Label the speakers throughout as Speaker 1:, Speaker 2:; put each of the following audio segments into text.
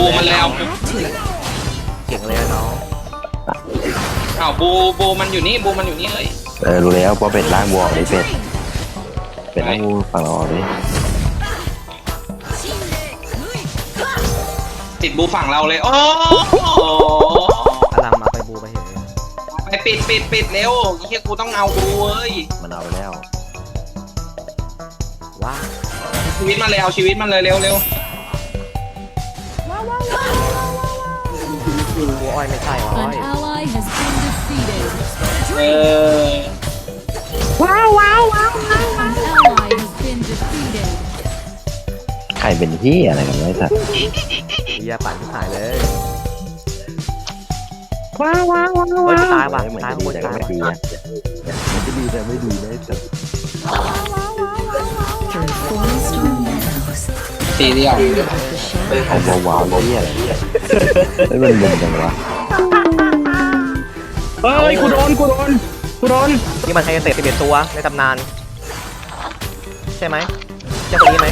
Speaker 1: บูมัน
Speaker 2: แล้ว
Speaker 1: เก่
Speaker 2: งเลยอะน้อง
Speaker 3: อ้าวบูบูมันอยู่นี่บูมันอยู่นี่เอ้ย
Speaker 1: เออรู้แล้วเพราะเป็ดล่างวัว
Speaker 4: But
Speaker 1: ไอ้
Speaker 4: a
Speaker 1: เป็ด
Speaker 4: dream.
Speaker 1: เป็ดล่างวัวฝั่งเราออกดิ
Speaker 3: ติดบูฝั่งเราเลยโอ้
Speaker 2: อลัมมาไปบูไปเห็น
Speaker 3: ไปปิดปิดปิดเร็วเฮียกูต้องเอาบูเอ้ย
Speaker 1: มันเอาไปแล้ว
Speaker 2: ว้า
Speaker 3: ชีวิตมันเลยเอาชีวิตมันเลยเร็วเร็ว
Speaker 2: บูอ้อยไม่ใช่อ้อย
Speaker 4: An ally has been defeated.
Speaker 3: เออ
Speaker 4: An ally has been defeated.
Speaker 1: ใครเป็นที่อะไรกันไว้สัตว์
Speaker 2: เฮียปั่นที่หายเลยว้าวว้าวว้าวตายว่ะ
Speaker 1: เหมือน
Speaker 2: ตาย
Speaker 1: จะ
Speaker 2: ค
Speaker 1: ดี
Speaker 2: น
Speaker 1: แต่
Speaker 2: ตา
Speaker 1: ก็
Speaker 2: ย
Speaker 1: ไม่
Speaker 2: ว่ะ
Speaker 1: ดีอะมันจะดีแต่ไม่ดีนะสัตว์
Speaker 4: Through forest or meadows.
Speaker 3: ตีเดียว
Speaker 4: The
Speaker 1: เอา
Speaker 4: shadows
Speaker 1: ว้าวๆที่อะไรเฮ้ยมันมึนจังวะ
Speaker 5: เฮ้ยกูโดนกูโดนกูโดน
Speaker 2: นี่มันใช้เศษสิบเอ็ดตัวในตำนาน ใช่ไหมใช่คนนี้ไหม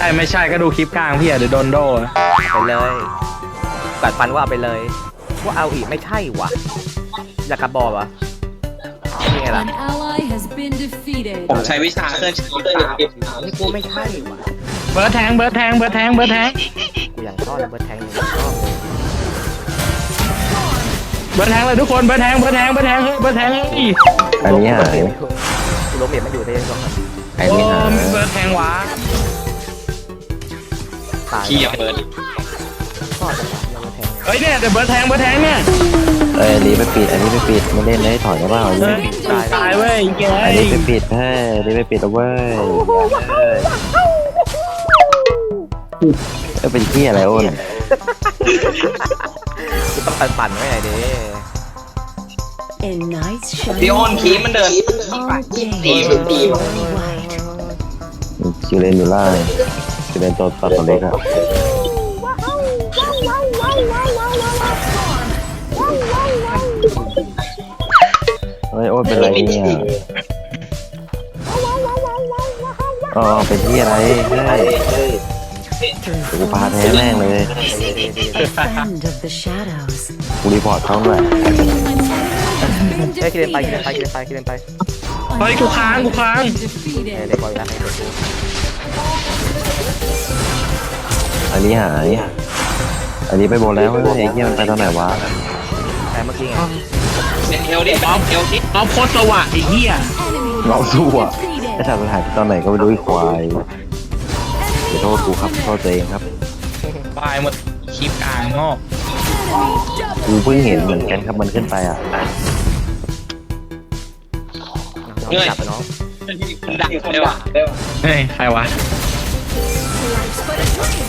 Speaker 5: ไอ้ไม่ใช่ก็ดูคลิปกลางพี่อะเดี๋ยวโดนโดน
Speaker 2: ไปเลยกัดฟันว่าเอาไปเลย ว่าเอาอีกไม่ใช่วะอยากกระบอกวะนี่ไงล่ะ
Speaker 4: An ally has been defeated.
Speaker 3: ผมใช้วิชาเคลื่อนที่ตาม
Speaker 2: นี่กูไม่ใช่วะ
Speaker 5: เบิร์ดแทงเบิร์ดแทงเบิร์ดแทงเบิร์ดแทง
Speaker 2: กูยังชอบเลยเบิร์ดแทงยังชอบเลย
Speaker 5: เบิร์ดแทงเลยทุกคนเบิร์ดแทงเบิร์ดแทงเบิร์ดแทงเฮ้ยเบิร์ดแทงเฮ้ย
Speaker 1: อันนี้หาย
Speaker 2: กูล้มเหยียบไม่อยู่ได้ยังไง
Speaker 1: อัน
Speaker 5: โอ้
Speaker 1: นี้หาย
Speaker 5: เบิร์ดแทงหวา
Speaker 2: ตาย
Speaker 3: ขี้อย่าเปิด
Speaker 2: ชอบจังวะ ยังมาแทง
Speaker 5: เฮ้ยเนี่ยแต่เบิร์ดแทงเบิร์ดแทงเนี่ย
Speaker 1: เอ้ยอันนี้ไปปิด อันนี้ไปปิดไม่เล่นได้ถอยได้เปล่าอัน
Speaker 5: เฮ้
Speaker 1: นี้
Speaker 5: ยตายเว้ยเย้
Speaker 1: อัน
Speaker 5: ย
Speaker 1: นี้ไปปิดเฮ้ยอันนี้ไปปิดเอาเว้ยเอ้ยเอ้ยเป็นที่อะไรโอ้น
Speaker 2: กูต้องปั่นปั่นๆไว้ไหนอยดิ
Speaker 4: In nights
Speaker 3: พี่โอน
Speaker 4: shining
Speaker 3: คีมันเดิน
Speaker 4: all
Speaker 3: ตี
Speaker 4: day.
Speaker 3: มันตีมัน
Speaker 4: White.
Speaker 1: คิวเลนอยู่ล่างคิวเลนตัวตัวตัวเล็กอะ ฮ้ยโอ้ยเป็นไรเนี่ยอ๋อเป็นที่อะไรเฮ้ยกูพาแท้แม่งเลย
Speaker 4: friend of the shadows.
Speaker 1: กูรีพอร์ตช่องด้วย
Speaker 4: An enemy has been
Speaker 2: เฮ้ยคิดเล่นไปคินไป
Speaker 4: defeated.
Speaker 2: คินไปคินไป
Speaker 5: เฮ้ยกูค้างกูค้าง
Speaker 2: เฮ้ย
Speaker 4: Defeated.
Speaker 2: เด็กบอลแล้วให้ดู
Speaker 1: อันนี้หาย อันนี้ไปบนแล้วเฮ้ยไอ้เหี้ยมันไปตอนไหนวะ
Speaker 2: แต่เมื่อกี้ไง
Speaker 3: เป็นเอลดิเป็นเอลดิ
Speaker 5: เอาโคตรสว่างไอ้เหี้ย
Speaker 4: Enemy
Speaker 1: เรา
Speaker 4: has
Speaker 1: สู้
Speaker 4: been
Speaker 1: อะ
Speaker 4: defeated.
Speaker 1: ไอ้สัตว์มันหายไปตอนไหนก็ไม่รู้ไอ้ควายเดี๋ยวโทษกูครับโทษตัวเองครับ
Speaker 5: ตายหมดคลิปกลางงอก
Speaker 1: กูเพิ่งเห็นเหมือนกันครับมันขึ้นไปอะ
Speaker 2: น้องจับไปน้อง
Speaker 3: ดักเลยว่ะ
Speaker 5: เฮ้ยใครวะ
Speaker 4: Life's but a dream.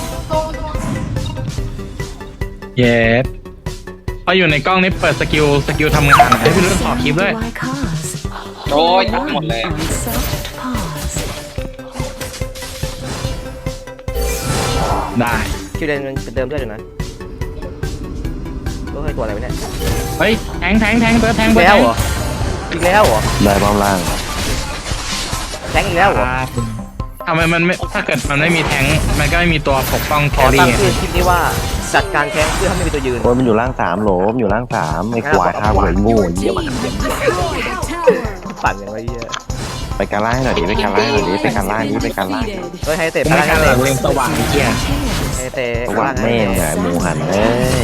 Speaker 5: เย็ดพ ออยู่ในกล้องนี่เปิดสกิลสกิลทำงานให้พี่รุ่นขอคลิปด้วย
Speaker 4: Why cause?
Speaker 3: โอ้ยตัดหมดเลย
Speaker 4: On soft paws.
Speaker 5: ได้
Speaker 2: คิวเล่นมันเป็นเดิมด้วยอยู่นะก็เคยตัวอะไรวะเนี่ย
Speaker 5: เฮ้ยแทงแทงแทงเบิร์ดแทง
Speaker 2: อีก
Speaker 5: เบิร์ด
Speaker 2: แล้
Speaker 5: แท
Speaker 2: ว
Speaker 5: ง
Speaker 2: เหรออีกแล้วเหรอ
Speaker 1: ได้ป้อมล่าง
Speaker 2: แทงอีกแล้วเหรอ
Speaker 5: ทำไมมันไม่ถ้าเกิดมันไม่มีแทงมันก็ไม่มีตัวปกป้องแค
Speaker 2: ขอ
Speaker 5: รี่
Speaker 2: ตั้ง
Speaker 5: ไง
Speaker 2: ชื่อคลิปนี้ว่า จัดการแข้งเพื่อให้ไม่มีตัวยืน
Speaker 1: โอ้ยมันอยู่ล่างสามโหลมนอยู่ล่างสามไอ้ควายข้าวหัวโง่
Speaker 4: Your
Speaker 1: เยี่ย
Speaker 4: team
Speaker 1: ม
Speaker 4: has destroyed a tower.
Speaker 2: ปั่นอย่างไรเหี้ย
Speaker 1: ไปการล่างให้หน่อยดิไปการล่างให้หน่อยดิไปการล่างดิไปการล่าง
Speaker 2: เฮ้ยให้เตะ
Speaker 5: กู
Speaker 2: ไป
Speaker 5: ไม่
Speaker 2: ให้
Speaker 5: การห
Speaker 2: เตะ
Speaker 5: ลังเลงสว่างไอ้เหี้ย
Speaker 2: ให้เตะ
Speaker 1: สว่างแม่งไงหมูหันเอ้ย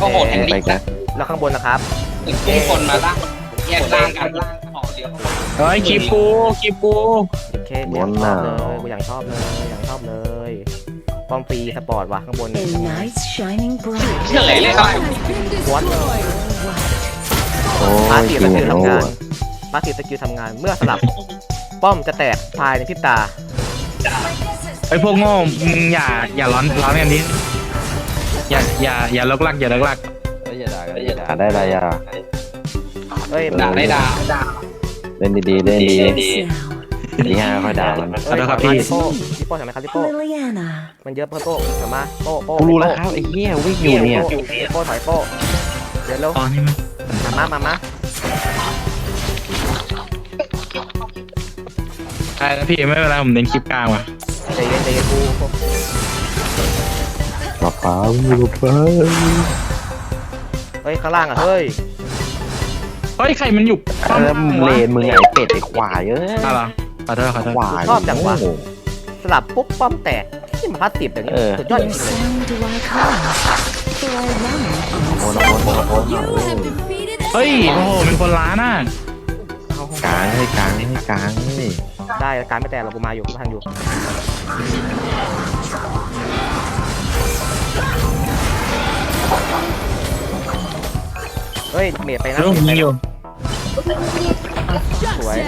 Speaker 3: ก็โหดแห่ง
Speaker 1: ไป
Speaker 3: นี้
Speaker 1: กัน
Speaker 2: แล้วข้างบนนะครับ
Speaker 3: ทุกคนมาล่างแยกล่างกันออกเดียว
Speaker 5: เฮ้ยคลิปกูคลิปกู
Speaker 2: โอเคกูอยากชอบเลยกูอยากชอบเลยอยากชอบเลย ป้อมฟรีสปอร์ตว่ะข้างบน
Speaker 4: A nice shining bright.
Speaker 3: เฉยเลยครับ
Speaker 2: วัด
Speaker 1: โอ้
Speaker 2: พายสติ
Speaker 1: จ
Speaker 2: ส
Speaker 1: ริง
Speaker 2: กิล
Speaker 1: โง่
Speaker 2: ทำงานพาสติสกิลทำงานเมื่อสลับ ป้อมจะแตกภายในพริบตา
Speaker 5: ไอ้พวกโง่มึงอย่าอย่าร้อนร้อนกันดิอย่าอย่าอย่าลกลักอย่าลกลัก
Speaker 1: อย่าด่ากันอย่าด่าได้ไรอะ
Speaker 2: เฮ้ย
Speaker 3: ด่าได้ด่า
Speaker 1: เล่นดีๆเล่นดี
Speaker 4: Now,
Speaker 1: ดีห้าค่อยด่ามัน
Speaker 2: เฮ้ยมาลิโป้ลิโป้ใช่ไหมครับลิโป้
Speaker 4: Liliana.
Speaker 2: มันเยอะเพิ่มโป้กลับมาโป้โป้
Speaker 1: กูรู้แล้วครับไอ้เหี้ยวิ่งอยู่เนี่ย
Speaker 2: โป้โป้ถอยโป้เดี๋ยวเร็ว
Speaker 5: ตอนนี้มัน
Speaker 2: มามามามา
Speaker 5: ใช่แล้วพี่ไม่เป็นไรผมเน้นคลิปกลางว่ะ
Speaker 2: ใจเย็นใจเย็นกู
Speaker 1: มะพร้าวมะพร้าว
Speaker 2: เฮ้ยข้างล่างอะเฮ้ย
Speaker 5: เฮ้ยใครมันอยู่
Speaker 1: เออเลนมึงไงเป็ดไอ้ควายเอ้ย
Speaker 5: อะไรอ ขอโทษขอโทษ
Speaker 1: ควาย
Speaker 2: สลับปุ๊บป้อมแตกที่มันพาสติฟอย่างนี้
Speaker 1: เออ
Speaker 2: สุดยอดจ
Speaker 4: Your
Speaker 2: ริงๆเลย
Speaker 4: sound do I cause? For I run
Speaker 1: โอน
Speaker 4: on
Speaker 1: โอนโอนโอน
Speaker 4: You have defeated
Speaker 5: เฮ้ยโอ้โหเป็นคนร้านอะ
Speaker 1: กลางให้กลางให้กลางให้
Speaker 2: ได้การไม่แตกเรากูมาอยู่กูพังอยู่เฮ้ยเมียไปนะ
Speaker 5: เรื่องผมอยู่
Speaker 2: สวย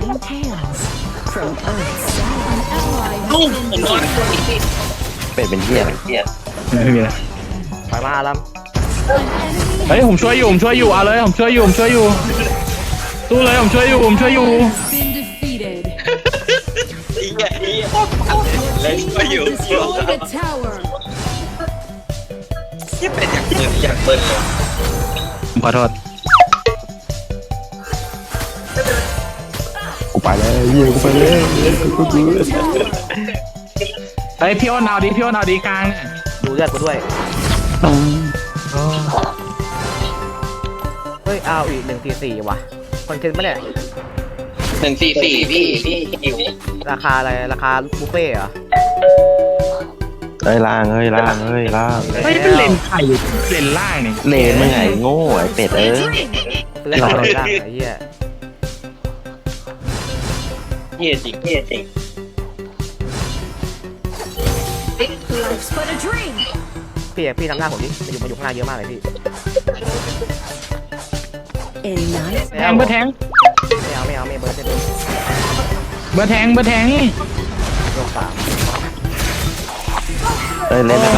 Speaker 4: nine tails from Earth's side.
Speaker 3: ลูกผมโดน
Speaker 1: เป็ดเป็นเหี้ยอะไร
Speaker 5: ไม่มีอะไร
Speaker 2: ไปมาอารัม
Speaker 5: เฮ้ยผมช่วยอยู่ผมช่วยอยู่เอาเลยผมช่วยอยู่ผมช่วยอยู่สู้เลยผมช่วยอยู่ผมช่วยอยู่
Speaker 4: Been defeated.
Speaker 3: เล่นก็อยู่
Speaker 4: Destroyed a tower.
Speaker 3: ที่เป็นอย่างเปิดอย่างเปิดเลย
Speaker 5: ผมขอโทษ
Speaker 1: เหี้ยกูไปแล้วกูกู
Speaker 5: เฮ้ยพี่อ้นเอาดิพี่อ้นเอาดิกลางเนี่ย
Speaker 2: ดูเลือดกูด้วย เฮ้ยเอาอีกหนึ่งสี่สี่ว่ะคอนเทนต์ปะเนี่ย
Speaker 3: หนึ่งสี่สี่พี่พี่หิว
Speaker 2: ราคาอะไร ราคาบุฟเฟ่ต์เหรอ
Speaker 1: เฮ้ยล่างเฮ้ยล่างเฮ้ยล่าง
Speaker 5: เฮ้ยเป็นเลนไข่เลนล่างนี่
Speaker 1: เลนมึงไงโง่ไอ้เป็ดเอ้ย
Speaker 2: ซื้อสองร้อยได้ไอ้เหี้ย
Speaker 3: เฮียจริงเฮียจริง
Speaker 4: Life's but a dream.
Speaker 2: พี่พี่ทำหน้าผมดิมาอยู่มาอยู่ข้างหน้าเยอะมากเลยพี่
Speaker 4: A nice
Speaker 5: แทงเบอร์แทง
Speaker 2: ไม่เอาไม่เอาไม่เบิร์ดจะดู
Speaker 5: เบอร์แทงเบอร์แทง
Speaker 2: โลกสาม
Speaker 1: เฮ้ยเล่นนะ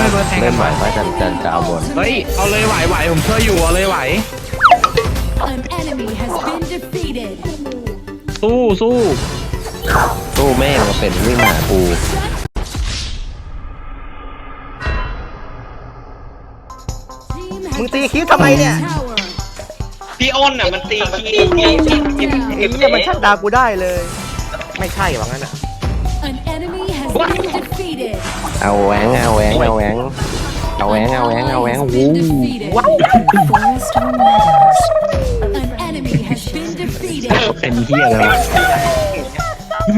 Speaker 1: เล่นใหม่ไปจะจะจะเอาบน
Speaker 5: เฮ้ย เอาเลยไหวไหวผมช่วยอยู่เอาเลยไหว
Speaker 4: An enemy has been defeated.
Speaker 5: สู้สู้
Speaker 1: ตู้แม่งมาเป็นวิ่งมาหากู
Speaker 4: Team
Speaker 2: มึง
Speaker 4: has
Speaker 2: ตีคิวทำไมเนี่ย
Speaker 4: tower.
Speaker 3: พี่อ้นอะมันตีขี้พี่พี่พี่
Speaker 2: ไอ้เหี้ยมันชัดดาวกูได้เลย ไม่ใช่หวังงั้นอะ
Speaker 4: An enemy has been defeated.
Speaker 1: เอาแหวงเอาแหวงเอาแหวงเอาแหวงเอาแหวงเอาแหวง
Speaker 4: Has
Speaker 1: วู้
Speaker 4: been defeated.
Speaker 2: What?
Speaker 4: Forest or meadows. An enemy has been defeated.
Speaker 5: เป็นเฮียเลยวะ
Speaker 1: เหี้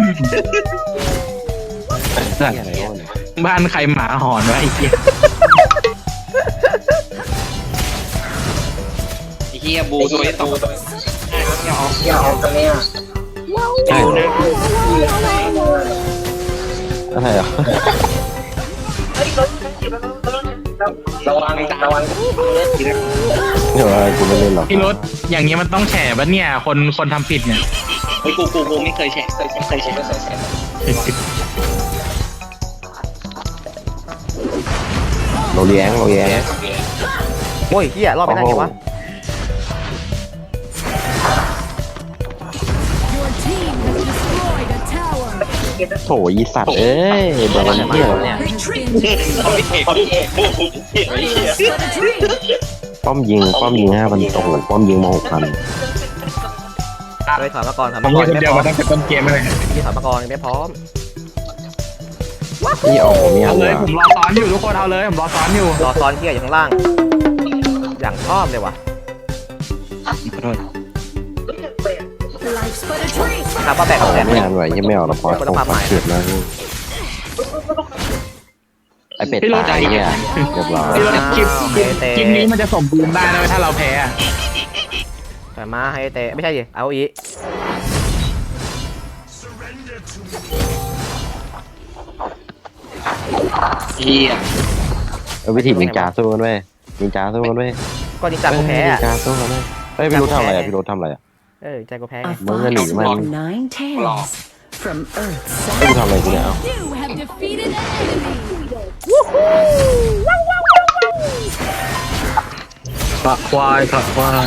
Speaker 1: ยอะไรวะเนี่ย
Speaker 5: บ้านใครหมาหอนวะไอ้เหี้ย
Speaker 3: เฮียบูตัวที่สอง
Speaker 1: ใช่เหรออะไรอะ
Speaker 3: ระวังระวัง
Speaker 1: เดี๋ยวกูไม่เล่นหรอก
Speaker 5: พี่รถอย่างเงี้ยมันต้องแฉปะเนี่ย คนคนทำผิดเนี่ย
Speaker 3: เฮ้ยกูกูกูไม่เคยแชร์เคยแชร์เคยแชร์เคยแชร์
Speaker 1: โรเลียงโรเลียง
Speaker 2: โอ้ยเหี้ยรอบไปได้ไงวะ
Speaker 4: Your team has destroyed a tower.
Speaker 1: โถอีสัตว์เอ้ยโดนเหี้ยอะไรเนี่ย
Speaker 4: Retreat.
Speaker 3: เขาไม่เห็นเขาไม่เห็นบูบูเห็นไม่เห็น
Speaker 4: But a dream.
Speaker 1: ป้อมยิงป้อมยิงห้าพันโอ้โหป้อมยิงมาหกพัน
Speaker 2: เฮ้ยถอยมาก่นถอย
Speaker 5: มา
Speaker 2: ก่อมีน
Speaker 5: คน
Speaker 2: ยัง
Speaker 5: เดีไม่
Speaker 2: พร้อ
Speaker 5: มตั้งแต่ต้นเกมเลย
Speaker 2: พี่ถอยมาก่ยังไม่พร้อม
Speaker 1: นี่ออ้โหมี
Speaker 5: เอาะเลไร
Speaker 1: ย
Speaker 5: ผมรอซ้อนอยู่ทุกคนเอาเลยผมรอซ้อนอยู่
Speaker 2: รอซ้อนเที่ยอยู่ข้างล่าง อย่างชอบเลยว่ะ
Speaker 4: Life's
Speaker 2: ครับว่าแบกกั
Speaker 1: บ
Speaker 2: แบก
Speaker 1: ไม่ไม่ทันไหวยังไม่ออกเราพอ
Speaker 2: ต้องฝัน
Speaker 1: เกิดแล้วนี่ไอเป็ดตายเนี่ยเรียบร้อย
Speaker 5: คลิปนี้มันจะสมบูรณ์ได้ถ้าเราแพ้
Speaker 2: แต่มาให้เตะไม่ใช่ดิเอาอี
Speaker 3: เฮีย
Speaker 1: เออวิธีนินจ้าสู้กันเว้ยนินจ้าสู้กันเว้ย
Speaker 2: ก็นินจ้ากูแพ้
Speaker 1: นิ
Speaker 2: อะ
Speaker 1: นจ้าสู้กันเว้ยเฮ้ยพี่รู้ทำอะไรอะพี่รู้ทำอะไรอะ
Speaker 2: เออนิจก็แพ้
Speaker 4: ไง
Speaker 1: A Mangani,
Speaker 4: น
Speaker 1: พี่รู้ทำอะไรกูเนี่ยเอ้า
Speaker 5: สะควายฝัควาย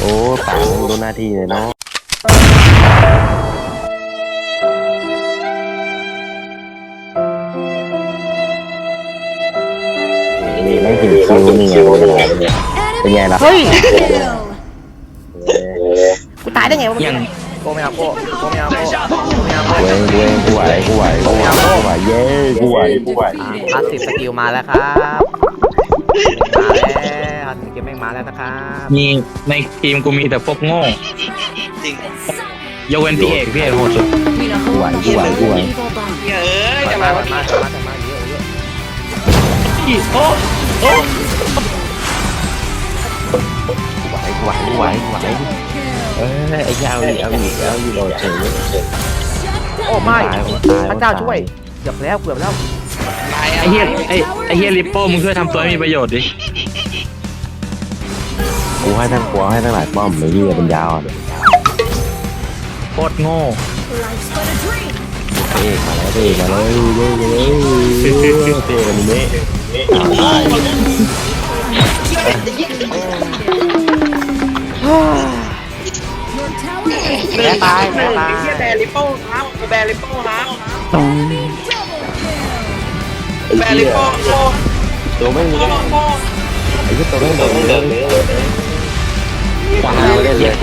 Speaker 1: โอ้ปังโดนหน้าที่เลยเนาะนี่ไม่ถึงคิวนี่ไงเป็นไงล่ะ
Speaker 2: เฮ้ย
Speaker 4: Kill.
Speaker 2: กูตายได้ไงวะ
Speaker 5: ยัง
Speaker 2: โกไม่เอาโกโกไม่เอาโกโกไม่เอาโก
Speaker 1: กูเองกูเองกูไหวกูไหวกูไหวกูไหวเย้กูไหวกูไหว
Speaker 2: อ่าพาสซีฟสกิลมาแล้วครับ แม่งมาแล้วนะครับ
Speaker 5: มีในทีมกูมีแต่พวกโง่ยกเว้นพี่เอกพี่เอกโหดสุด
Speaker 4: We know
Speaker 1: กูไหวกูไหวกูไหว
Speaker 4: evil bomb.
Speaker 3: เอ้ย
Speaker 2: มา
Speaker 3: จะ
Speaker 2: มา
Speaker 3: มา
Speaker 2: มามามามาเยอะเยอะ
Speaker 5: โอ้โอ้
Speaker 1: กูไหวกูไหวกูไหวเออไอ้ยาวอีเอาอีเอาอีโดดเฉย
Speaker 2: โอ้ไม่
Speaker 1: ตายตาย
Speaker 2: พระเจ้าช่วยเกือบแล้วเกือบแล้ว
Speaker 5: ไอเฮียไอไอเฮียลิปโป้มึงช่วยทำตัวให้มีประโยชน์ดิ
Speaker 1: กูให้ทั้งกลัวให้ทั้งหลายป้อมไอ้เหี้ยเป็นยาวอะ
Speaker 5: โคตรโง่
Speaker 1: เอ๊มาแล้วเอ๊มาแล้วเย้เย้เท่กันนี่ตาย
Speaker 2: แพ้ตายแพ้ตาย
Speaker 3: แบริโป้ครับแบริโป้ครับ
Speaker 1: ไอ้
Speaker 3: แบริ
Speaker 1: เหี้ย
Speaker 3: โป้โตั
Speaker 1: วไม่มีไอ้เหี้ยตัวไม่โดนเลย ตายไม่ได้เลย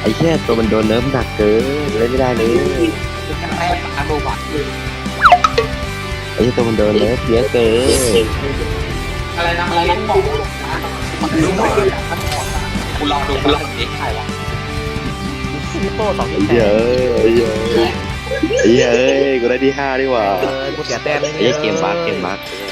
Speaker 1: ไอ้เหี้ยตัวมันโดนเนิร์ฟหนักเกินเล่นไม่ได้เลย
Speaker 3: แพ้อาโบวัต
Speaker 1: ไอ้ตัวมันโดนเนิร์ฟเยอะเกิน
Speaker 3: อะไรนะอะไรนะบอกรู้หมดกูลองดูกูลองเดิใครวะ
Speaker 2: ลิปโป้สอง
Speaker 1: ไอ้
Speaker 2: ที่แพ้
Speaker 1: เยเอ้ยอ้เยอ้เยอ้ยกูได้ที่ห้าดีกว่า
Speaker 2: กูเสียแต้ม
Speaker 1: ไอ้เกมบักเกมบัก
Speaker 2: เ